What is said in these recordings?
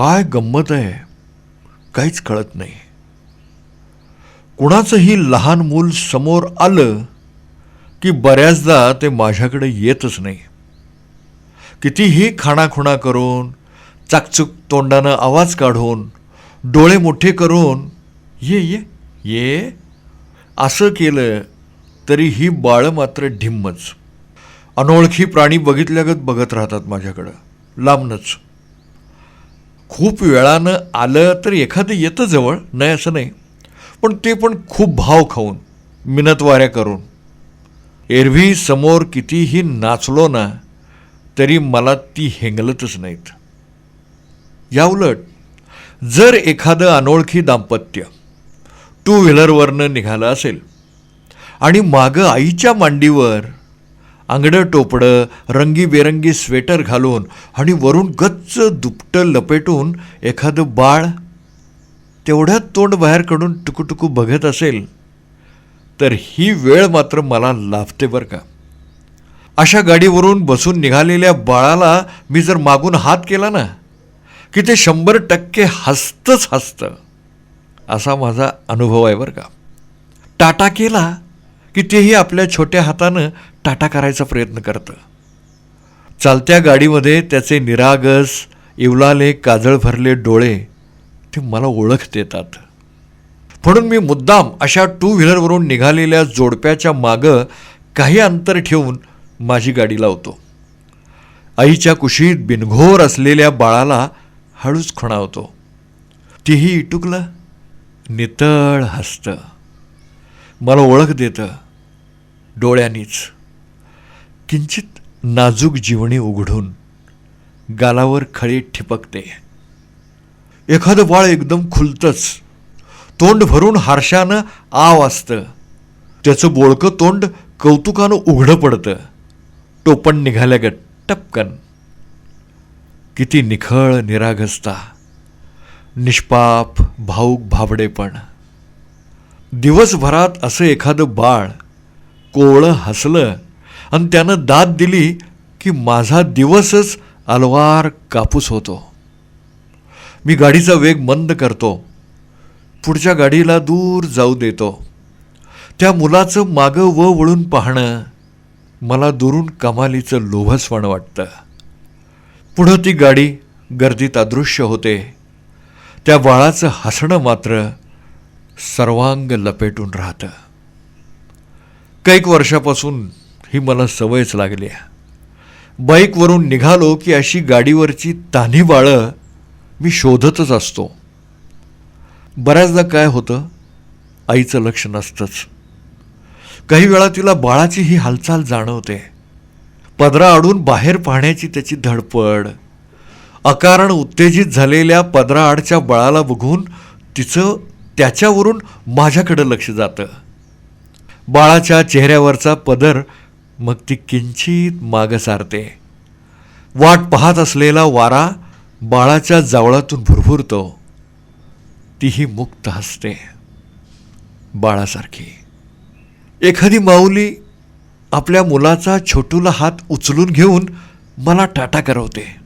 काय गंमत आहे? काहीच कळत नाही. कुणाचंही लहान मूल समोर आलं की बऱ्याचदा ते माझ्याकडे येतच नाही. कितीही खाणाखुणा करून चाकचूक तोंडानं आवाज काढून डोळे मोठे करून ये ये ये. असं केलं तरी ही बाळं मात्र ढिम्मच. अनोळखी प्राणी बघितल्यागत बघत राहतात माझ्याकडं. लांबनच. खूप वेळानं आलं तर एखादं येतं जवळ नाही असं नाही. पण ते पण खूप भाव खाऊन मिनतवाऱ्या करून. एरवी समोर कितीही नाचलो ना तरी मला ती हेंगलतच नाहीत. याउलट जर एखादं अनोळखी दाम्पत्य टू व्हीलरवरनं निघालं असेल आणि मागं आईच्या मांडीवर अंगडं टोपडं रंगीबेरंगी स्वेटर घालून आणि वरून गच्च दुपटं लपेटून एखादं बाळ तेवढ्यात तोंड बाहेर काढून टुकूटुकू बघत असेल तर ही वेळ मात्र मला लाभते बरं का. अशा गाडीवरून बसून निघालेल्या बाळाला मी जर मागून हात केला ना की ते शंभर टक्के हसतंच हसतं असा माझा अनुभव आहे बरं का. टाटा केला की तेही आपल्या छोट्या हातानं टाटा करायचा प्रयत्न करतं. चालत्या गाडीमध्ये त्याचे निरागस इवलाले काजळ भरले डोळे ते मला ओळख देतात. म्हणून मी मुद्दाम अशा टू व्हीलरवरून निघालेल्या जोडप्याच्या मागं काही अंतर ठेवून माझी गाडी लावतो. आईच्या कुशीत बिनघोर असलेल्या बाळाला हळूच खुणावतो. तीही इटुकलं नितळ हसतं. मला ओळख देतं. डोळ्यांनीच. किंचित नाजूक जीवणी उघडून गालावर खळी ठिपकते. एखादं बाळ एकदम खुलतंच. तोंड भरून हारशानं आव असतं. त्याचं बोळकं तोंड कौतुकानं उघडं पडतं. टोपण निघाल्यागत टपकन. किती निखळ निरागसता. निष्पाप भाऊक भाबडेपण. दिवसभरात असं एखादं बाळ कोवळं हसलं आणि त्यानं दाद दिली की माझा दिवसच अलवार कापूस होतो. मी गाडीचा वेग मंद करतो. पुढच्या गाडीला दूर जाऊ देतो. त्या मुलाचं मागं व वळून पाहणं मला दुरून कमालीचं लोभस्वण वाटतं. पुढं ती गाडी गर्दीत अदृश्य होते. त्या बाळाचं हसणं मात्र सर्वांग लपेटून राहतं. कैक वर्षापासून ही मला सवयच लागली आहे. बाईकवरून निघालो की अशी गाडीवरची तान्ही बाळं मी शोधतच असतो. बऱ्याचदा काय होतं? आईचं लक्ष नसतंच. काही वेळा तिला बाळाची ही हालचाल जाणवते. पदरा आडून बाहेर पाहण्याची त्याची धडपड. अकारण उत्तेजित झालेल्या पदराआडच्या बाळाला बघून तिचं त्याच्यावरून माझ्याकडं लक्ष जातं. बाळाच्या चेहऱ्यावरचा पदर मग ती किंचित मागं सारते. वाट पाहत असलेला वारा बाळाच्या जावळातून भुरभुरतो. तीही मुक्त हसते. बाळासारखी. एखादी माऊली आपल्या मुलाचा छोटूला हात उचलून घेऊन मला टाटा करवते.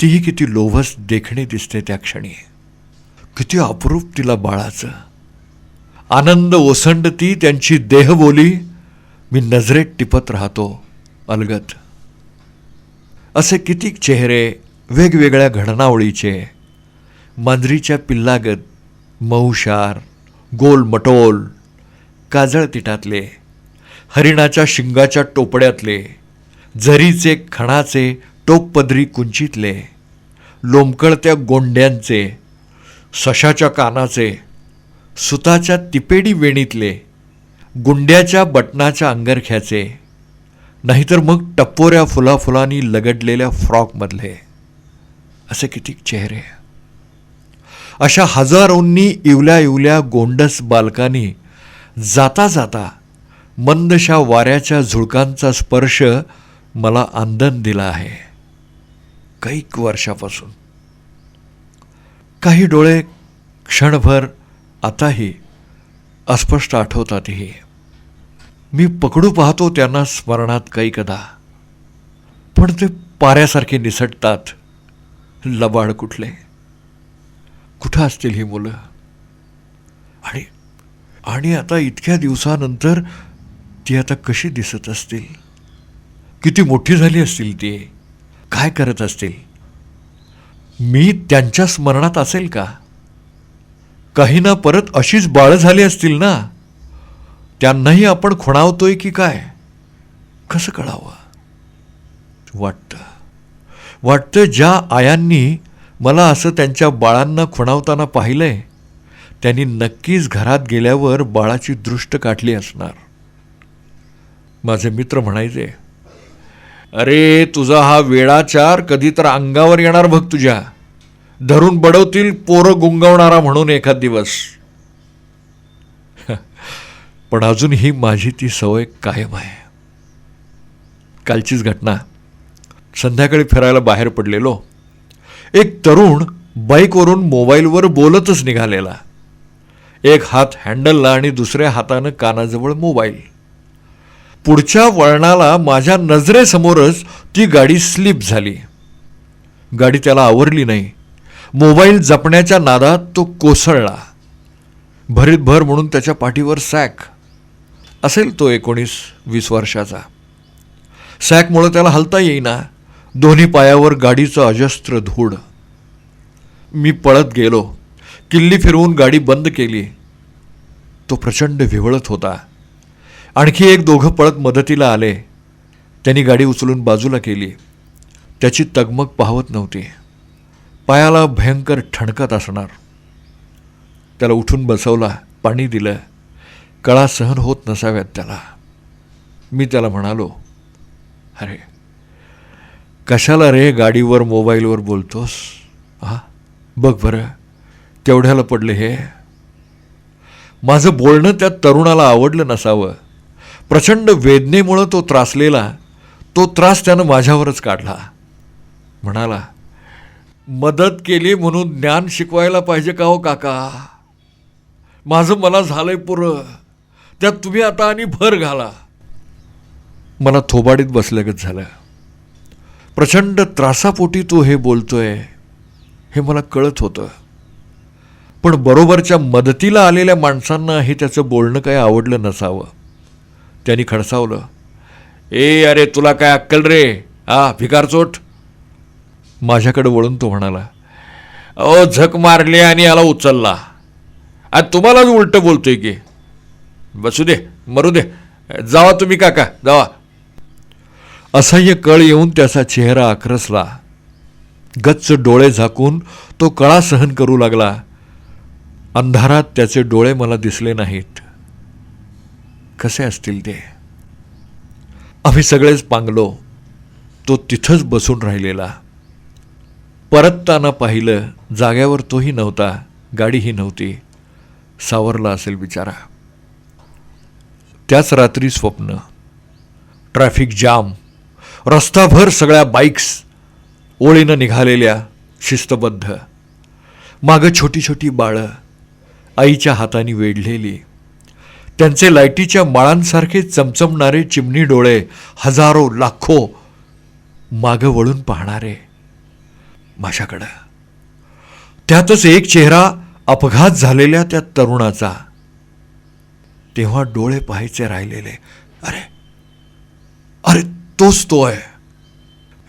तीही किती लोभस देखणी दिसते त्या क्षणी. किती अपरूप तिला बाळाचं. आनंद ओसंडती त्यांची देहबोली मी नजरेत टिपत राहतो अलगत असे कितीक चेहरे वेगवेगळ्या घडणावळीचे मांजरीच्या पिल्लागत मऊशार गोल मटोल काजळ तिटातले हरिणाच्या शिंगाच्या टोपड्यातले झरीचे खणाचे टोकपदरी कुंचीतले लोंबकळत्या गोंड्यांचे सशाच्या कानाचे सुताच्या तिपेडी वेणीतले गुंड्याच्या बटनाच्या अंगरख्याचे. नाहीतर मग टप्पोऱ्या फुलाफुलांनी लगडलेल्या फ्रॉकमधले. असे किती चेहरे. अशा हजारोंनी इवल्या इवल्या गोंडस बालकांनी जाता जाता मंदशा वाऱ्याच्या झुळकांचा स्पर्श मला आंदन दिला आहे. कैक वर्षापासून. काही डोळे क्षणभर आताही अस्पष्ट आठवतातही. मी पकडू पाहतो त्यांना स्मरणात काही कदा पण ते पाऱ्यासारखे निसटतात. लबाड कुठले? कुठं असतील ही मुलं? आणि आणि आता इतक्या दिवसानंतर ती आता कशी दिसत असतील? किती मोठी झाली असतील ती? काय करत असतील? मी त्यांच्या स्मरणात असेल का? काही ना परत अशीच बाळं झाली असतील ना? त्यांनाही आपण खुणावतोय की काय? कसं कळावं? वाटतं. वाटतं ज्या आयांनी मला असं त्यांच्या बाळांना खुणावताना पाहिलंय त्यांनी नक्कीच घरात गेल्यावर बाळाची दृष्ट काढली असणार. माझे मित्र म्हणायचे अरे तुझा हा वेळाचार कधी तर अंगावर येणार बघ तुझ्या. धरून बडवतील पोरं गुंगवणारा म्हणून एखाद दिवस. पण अजूनही माझी ती सवय कायम आहे. कालचीच घटना. संध्याकाळी फिरायला बाहेर पडलेलो. एक तरुण बाईकवरून मोबाईलवर बोलतच निघालेला. एक हात हँडलला आणि दुसऱ्या हातानं कानाजवळ मोबाईल. पुढच्या वळणाला माझ्या नजरेसमोरच ती गाडी स्लिप झाली. गाडी त्याला आवरली नाही. मोबाईल जपण्याच्या नादात तो कोसळला. भरीत भर म्हणून त्याच्या पाठीवर सॅक. असेल तो एकोणीस वीस वर्षाचा. सॅकमुळं त्याला हलता येईना. दोन्ही पायावर गाडीचं अजस्त्र धूड मी पळत गेलो. किल्ली फिरवून गाडी बंद केली. तो प्रचंड विवळत होता. आणखी एक दोघं पळत मदतीला आले. त्यांनी गाडी उचलून बाजूला केली. त्याची तगमग पाहवत नव्हती. पायाला भयंकर ठणकत असणार. त्याला उठून बसवला पाणी दिलं. कळा सहन होत नसाव्यात त्याला. मी त्याला म्हणालो अरे कशाला रे गाडीवर मोबाईलवर बोलतोस? हा बघ बरं तेवढ्याला पडले हे? माझं बोलणं त्या तरुणाला आवडलं नसावं. प्रचंड वेदनेमुळं तो त्रासलेला तो त्रास त्यानं माझ्यावरच काढला. म्हणाला मदत केली म्हणून ज्ञान शिकवायला पाहिजे का हो काका? माझं मला झालंय पुरं. त्यात तुम्ही आता आणि भर घाला. मला थोबाडीत बसल्यागत झालं. प्रचंड त्रासापोटी तो हे बोलतोय हे मला कळत होतं. पण बरोबरच्या मदतीला आलेल्या माणसांना हे त्याचं बोलणं काही आवडलं नसावं. त्यांनी खडसावलं ए अरे तुला काय अक्कल रे? हा भिकारचोट माझ्याकडे वळून तो म्हणाला अहो झक मारली आणि याला उचलला. आज तुम्हालाच उलटं बोलतोय की. बसू दे मरू दे. जावा तुम्ही काका जावा. असह्य कळ येऊन त्याचा चेहरा आक्रसला गच्च डोळे झाकून तो कळा सहन करू लागला. अंधारात त्याचे डोळे मला दिसले नाहीत. कसे असतील ते? आम्ही सगळेच पांगलो. तो तिथंच बसून राहिलेला. परतताना पाहिलं जाग्यावर तोही नव्हता. गाडीही नव्हती. सावरला असेल बिचारा. त्याच रात्री स्वप्न ट्रॅफिक जाम रस्ताभर सगळ्या बाईक्स ओळीनं निघालेल्या शिस्तबद्ध मागं छोटी छोटी बाळं आईच्या हाताने वेढलेली त्यांचे लाईटीच्या माळांसारखे चमचमणारे चिमणी डोळे हजारो लाखो मागं वळून पाहणारे माझ्याकडं. त्यातच एक चेहरा अपघात झालेल्या त्या तरुणाचा तेव्हा डोळे पाहायचे राहिलेले. अरे अरे तोच तो आहे.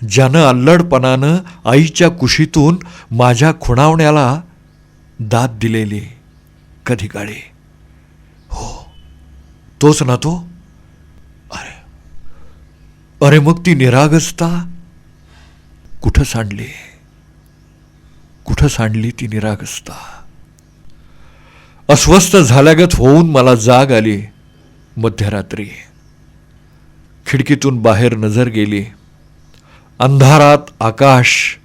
ज्यानं अल्लडपणानं आईच्या कुशीतून माझ्या खुणावण्याला दाद दिलेली कधी काळी हो तोच ना तो? अरे अरे मग ती निरागसता कुठं सांडली? कुठं सांडली ती निरागसता? अस्वस्थ झाल्यागत होऊन मला जाग आली. मध्यरात्री खिडकीतून बाहेर नजर गेली. अंधारात आकाश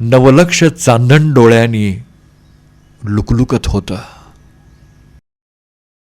नवलक्ष चांदण डोळ्यांनी लुकलुकत होतं.